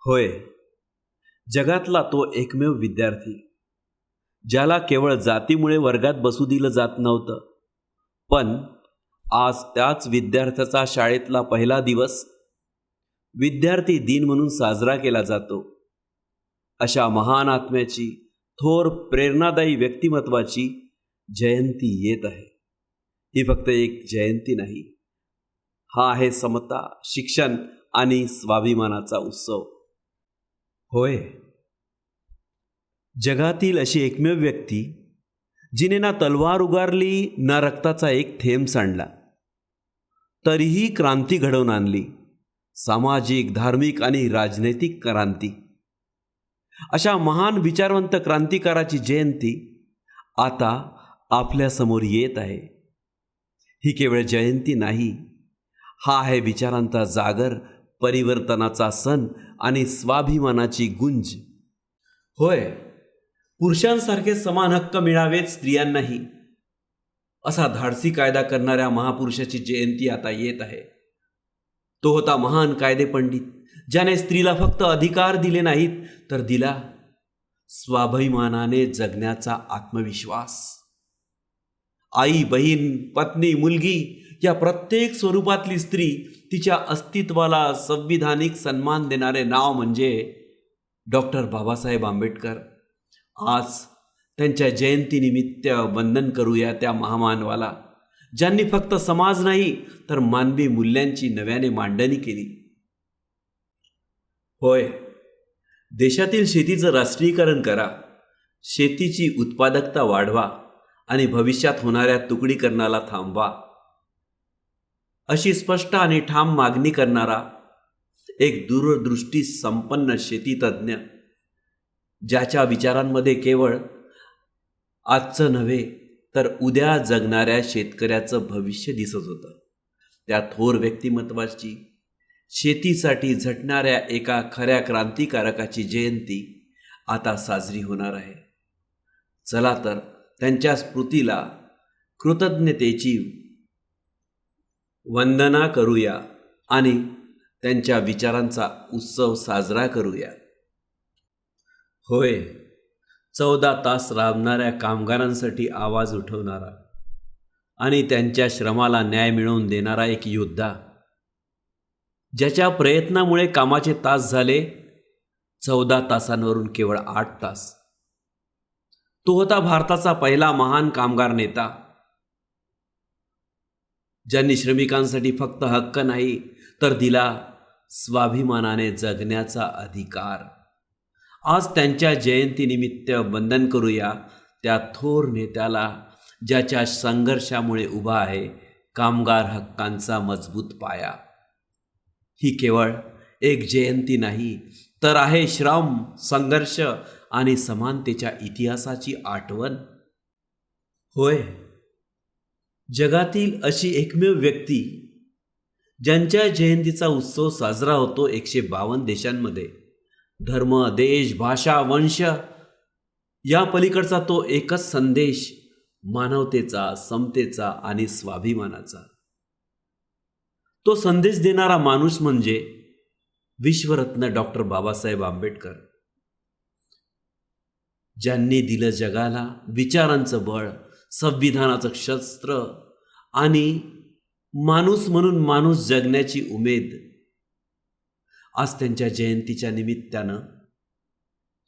होय. जगातला तो एकमेव विद्यार्थी ज्याला केवळ जातीमुळे वर्गात बसू दिलं जात नव्हतं पण आज त्याच विद्यार्थ्याचा शाळेतला पहिला दिवस विद्यार्थी दिन म्हणून साजरा केला जातो. अशा महान आत्म्याची थोर प्रेरणादायी व्यक्तिमत्वाची जयंती येत आहे. ही फक्त एक जयंती नाही हा आहे समता शिक्षण आणि स्वाभिमानाचा उत्सव. होय. जगातील अशी एकमेव व्यक्ती जिने ना तलवार उगारली ना रक्ताचा एक थेंब सांडला. तरीही क्रांती घडवून आणली. सामाजिक धार्मिक आणि राजनैतिक क्रांती. अशा महान विचारवंत क्रांतिकाराची जयंती आता आपल्यासमोर येत आहे. ही केवळ जयंती नाही हा आहे विचारांचा जागर परिवर्तनाचा सण आणि स्वाभिमानाची गुंज. होय पुरुषांसारखे समान हक्क मिळावेत स्त्रियांनाही. असा धाडसी कायदा करणाऱ्या महापुरुषाची जयंती आता येत आहे. तो होता महान कायदे पंडित ज्याने स्त्रीला फक्त अधिकार दिले नाहीत तर दिला स्वाभिमानाने जगण्याचा आत्मविश्वास. आई बहीण पत्नी मुलगी या प्रत्येक स्वरूपातली स्त्री तिच्या अस्तित्वाला संविधानिक सन्मान देणारे नाव म्हणजे डॉक्टर बाबासाहेब आंबेडकर. आज त्यांच्या जयंतीनिमित्त वंदन करूया त्या महामानवाला ज्यांनी फक्त समाज नाही तर मानवी मूल्यांची नव्याने मांडणी केली. होय देशातील शेतीचं राष्ट्रीयकरण करा शेतीची उत्पादकता वाढवा आणि भविष्यात होणाऱ्या तुकडीकरणाला थांबवा. अशी स्पष्ट आणि ठाम मागणी करणारा एक दूरदृष्टी संपन्न शेतीतज्ञ ज्याच्या विचारांमध्ये केवळ आजचं नव्हे तर उद्या जगणाऱ्या शेतकऱ्याचं भविष्य दिसत होतं. त्या थोर व्यक्तिमत्वाची शेतीसाठी झटणाऱ्या एका खऱ्या क्रांतिकारकाची जयंती आता साजरी होणार आहे. चला तर त्यांच्या स्मृतीला कृतज्ञतेची वंदना करूया आणि त्यांच्या विचारांचा उत्सव साजरा करूया. होय चौदा तास राबणाऱ्या कामगारांसाठी आवाज उठवणारा आणि त्यांच्या श्रमाला न्याय मिळवून देणारा एक योद्धा. ज्याच्या प्रयत्नामुळे कामाचे तास झाले चौदा तासांवरून केवळ आठ तास. तो होता भारताचा पहिला महान कामगार नेता. ज्यांनी श्रमिकांसाठी फक्त हक्क नाही तर दिला स्वाभिमानाने जगण्याचा अधिकार. आज त्यांच्या जयंतीनिमित्त वंदन करूया. त्या थोर नेत्याला ज्याच्या संघर्षामुळे उभा आहे कामगार हक्कांचा मजबूत पाया. ही केवळ एक जयंती नाही तर आहे श्रम संघर्ष आणि समानतेच्या इतिहासाची आठवण. होय. जगातील अशी एकमेव व्यक्ती ज्यांच्या जयंतीचा उत्सव साजरा होतो एकशे बावन्न देशांमध्ये. धर्म देश भाषा वंश या पलीकडचा तो एकच संदेश मानवतेचा समतेचा आणि स्वाभिमानाचा. तो संदेश देणारा माणूस म्हणजे विश्वरत्न डॉक्टर बाबासाहेब आंबेडकर. ज्यांनी दिलं जगाला विचारांचं बळ संविधानाचं शस्त्र आणि माणूस म्हणून माणूस जगण्याची उमेद. आज त्यांच्या जयंतीच्या निमित्तानं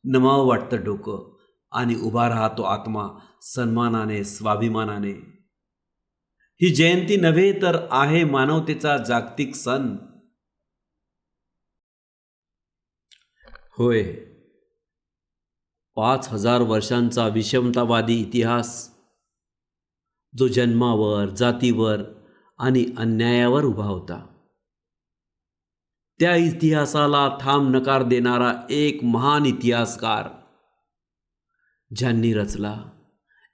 नमावं वाटतं डोकं आणि उभा राहतो आत्मा सन्मानाने स्वाभिमानाने. ही जयंती नव्हे तर आहे मानवतेचा जागतिक सण. होय. पाच हजार वर्षांचा विषमतावादी इतिहास जो जन्मावर जातीवर आणि अन्यायावर उभा होता. त्या इतिहासाला ठाम नकार देणारा एक महान इतिहासकार ज्यांनी रचला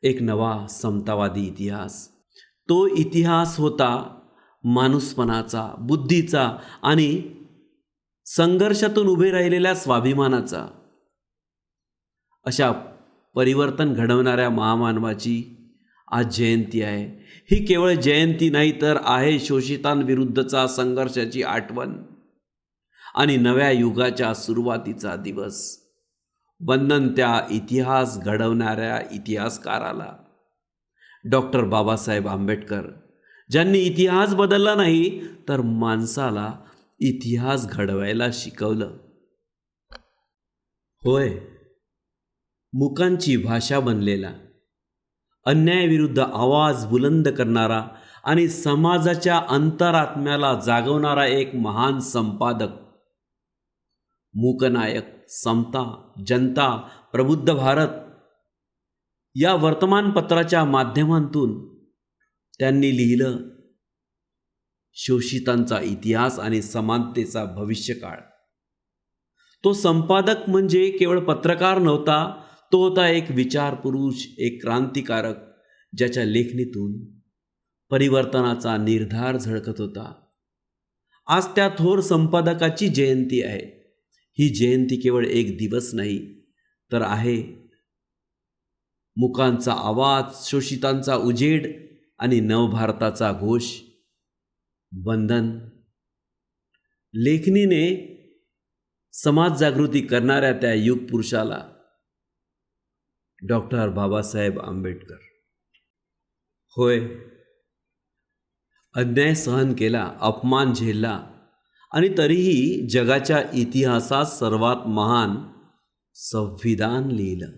एक नवा समतावादी इतिहास. तो इतिहास होता माणूसपणाचा बुद्धीचा आणि संघर्षातून उभे राहिलेल्या स्वाभिमानाचा. अशा परिवर्तन घडवणाऱ्या महामानवाची आज जयंती आहे. ही केवळ जयंती नाही तर आहे शोषितांविरुद्धचा संघर्षाची आठवण. आणि नव्या युगाच्या सुरुवातीचा दिवस. वंदन त्या इतिहास घडवणाऱ्या इतिहासकाराला. डॉक्टर बाबासाहेब आंबेडकर. ज्यांनी इतिहास बदलला नाही तर माणसाला इतिहास घडवायला शिकवलं. होय. मुकांची भाषा बनलेला. अन्यायाविरुद्ध आवाज बुलंद करणारा आणि समाजाच्या अंतरात्म्याला जागवणारा एक महान संपादक. मूकनायक समता जनता प्रबुद्ध भारत या वर्तमानपत्राच्या माध्यमातून त्यांनी लिहिलं शोषितांचा इतिहास आणि समानतेचा भविष्यकाळ. तो संपादक म्हणजे केवळ पत्रकार नव्हता तो होता एक विचारपुरुष एक क्रांतिकारक ज्याच्या लेखणीतून परिवर्तनाचा निर्धार झळकत होता. आज त्या थोर संपादकाची जयंती आहे. ही जयंती केवळ एक दिवस नाही तर आहे मुकांचा आवाज शोषितांचा उजेड आणि नवभारताचा घोष बंधन. लेखणीने समाज जागृती करणाऱ्या त्या युगपुरुषाला डॉक्टर बाबासाहेब आंबेडकर. होय. अन्याय सहन केला अपमान झेलला आणि तरीही जगाच्या इतिहासात सर्वात महान संविधान लिहिलं.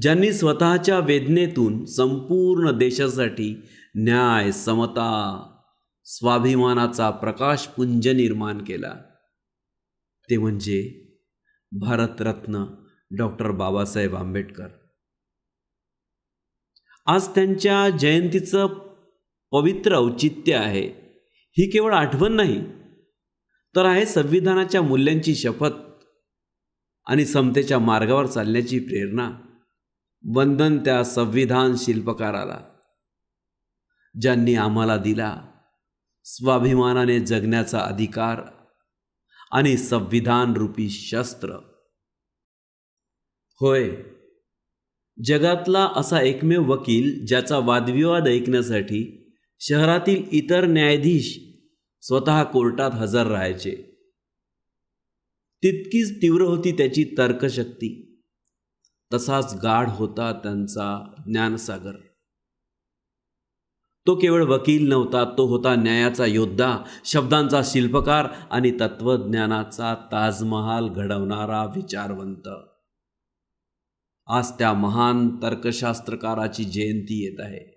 ज्यांनी स्वतःच्या वेदनेतून संपूर्ण देशासाठी न्याय समता स्वाभिमानाचा प्रकाशपुंज निर्माण केला. ते म्हणजे भारतरत्न डॉक्टर बाबासाहेब आंबेडकर. आज त्यांच्या जयंतीचं पवित्र औचित्य आहे. ही केवळ आठवण नाही तर आहे संविधानाच्या मूल्यांची शपथ आणि समतेच्या मार्गावर चालण्याची प्रेरणा. वंदन त्या संविधान शिल्पकाराला ज्यांनी आम्हाला दिला स्वाभिमानाने जगण्याचा अधिकार आणि संविधान रूपी शस्त्र. होय. जगातला असा एकमेव वकील ज्याचा वादविवाद ऐकण्यासाठी शहरातील इतर न्यायाधीश स्वतः कोर्टात हजर राहायचे. तितकीच तीव्र होती त्याची तर्कशक्ती. तसाच गाढ होता त्यांचा ज्ञानसागर. तो केवळ वकील नव्हता तो होता न्यायाचा योद्धा शब्दांचा शिल्पकार आणि तत्वज्ञानाचा ताजमहाल घडवणारा विचारवंत. आज त्या महान तर्कशास्त्रकाराची जयंती येत आहे.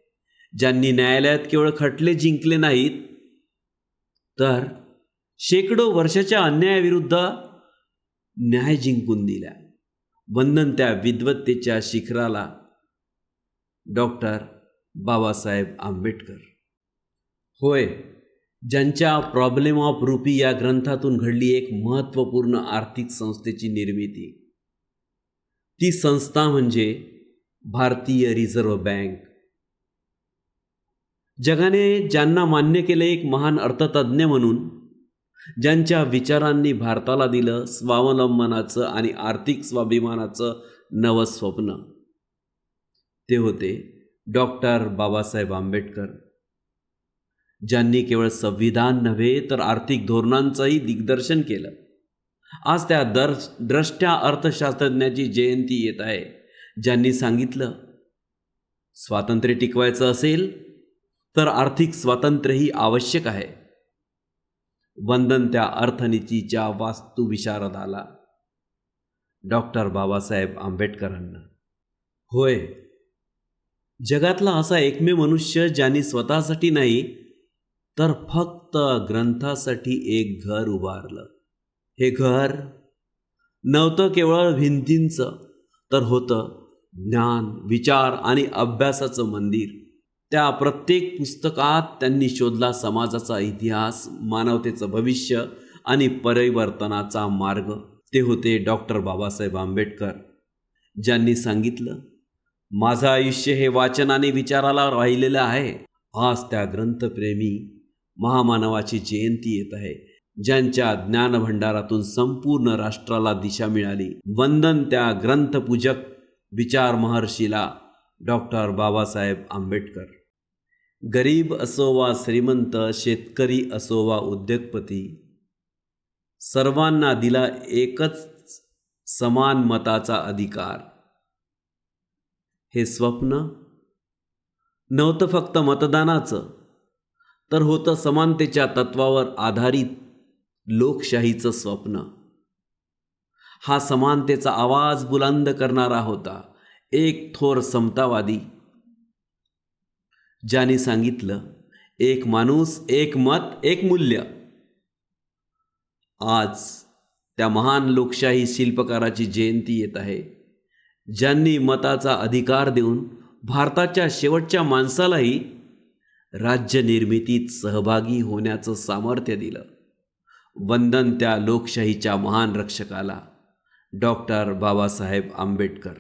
ज्यांनी न्यायालयात केवळ खटले जिंकले नाहीत तर शेकडो वर्षाच्या अन्यायाविरुद्ध न्याय जिंकून दिला. वंदन त्या विद्वत्तेच्या शिखराला. डॉक्टर बाबासाहेब आंबेडकर. होय ज्यांच्या प्रॉब्लेम ऑफ रुपी या ग्रंथातून घडली एक महत्त्वपूर्ण आर्थिक संस्थेची निर्मिती. ती संस्था म्हणजे भारतीय रिझर्व्ह बँक. जगाने ज्यांना मान्य केले एक महान अर्थतज्ज्ञ म्हणून ज्यांच्या विचारांनी भारताला दिलं स्वावलंबनाचं आणि आर्थिक स्वाभिमानाचं नवं स्वप्न ते होते डॉक्टर बाबासाहेब आंबेडकर. ज्यांनी केवळ संविधान नव्हे तर आर्थिक धोरणांचंही दिग्दर्शन केलं. आज त्या दर द्रष्ट्या अर्थशास्त्रज्ञाची जयंती येत आहे. ज्यांनी सांगितलं स्वातंत्र्य टिकवायचं असेल तर आर्थिक स्वातंत्र्यही आवश्यक आहे. वंदन त्या अर्थनीतीच्या वास्तुविशारदाला डॉक्टर बाबासाहेब आंबेडकरांना. होय. जगातला असा एकमेव मनुष्य ज्यांनी स्वतःसाठी नाही तर फक्त ग्रंथासाठी एक घर उभारलं. हे घर नव्हतं केवळ भिंतींचं तर होतं ज्ञान विचार आणि अभ्यासाचं मंदिर. त्या प्रत्येक पुस्तकात त्यांनी शोधला समाजाचा इतिहास मानवतेचं भविष्य आणि परिवर्तनाचा मार्ग. ते होते डॉक्टर बाबासाहेब आंबेडकर. ज्यांनी सांगितलं माझं आयुष्य हे वाचनाने विचाराला राहिलेलं आहे. आज त्या ग्रंथप्रेमी महामानवाची जयंती येत आहे. ज्यांच्या ज्ञानभंडारातून संपूर्ण राष्ट्राला दिशा मिळाली. वंदन त्या ग्रंथपूजक विचार महर्षीला डॉक्टर बाबासाहेब आंबेडकर. गरीब असो वा श्रीमंत शेतकरी असो वा उद्योगपती. सर्वांना दिला एकच समान मताचा अधिकार. हे स्वप्न? नव्हतं फक्त मतदानाचं तर होतं समानतेच्या तत्वावर आधारित लोकशाहीचं स्वप्न. हा समानतेचा आवाज बुलंद करणारा होता. एक थोर समतावादी ज्याने सांगितलं एक माणूस एक मत एक मूल्य. आज त्या महान लोकशाही शिल्पकाराची जयंती येत आहे ज्यांनी मताचा अधिकार देऊन भारताच्या शेवटच्या माणसालाही राज्य निर्मितीत सहभागी होण्याचं सामर्थ्य दिलं. वंदन त्या लोकशाहीच्या महान रक्षकाला. डॉक्टर बाबासाहेब आंबेडकर.